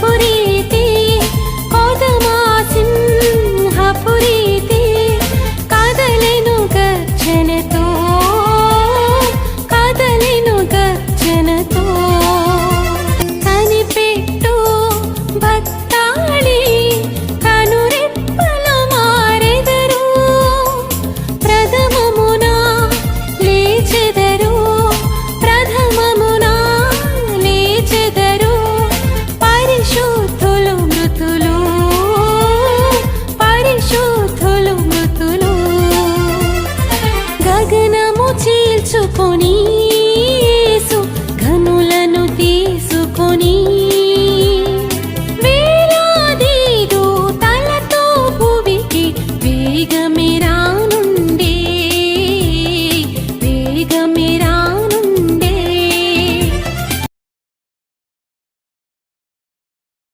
पुरी తీసుకొని ఘనులను తీసుకొని వేలాది దూతలతో భువికి వేగమే రాను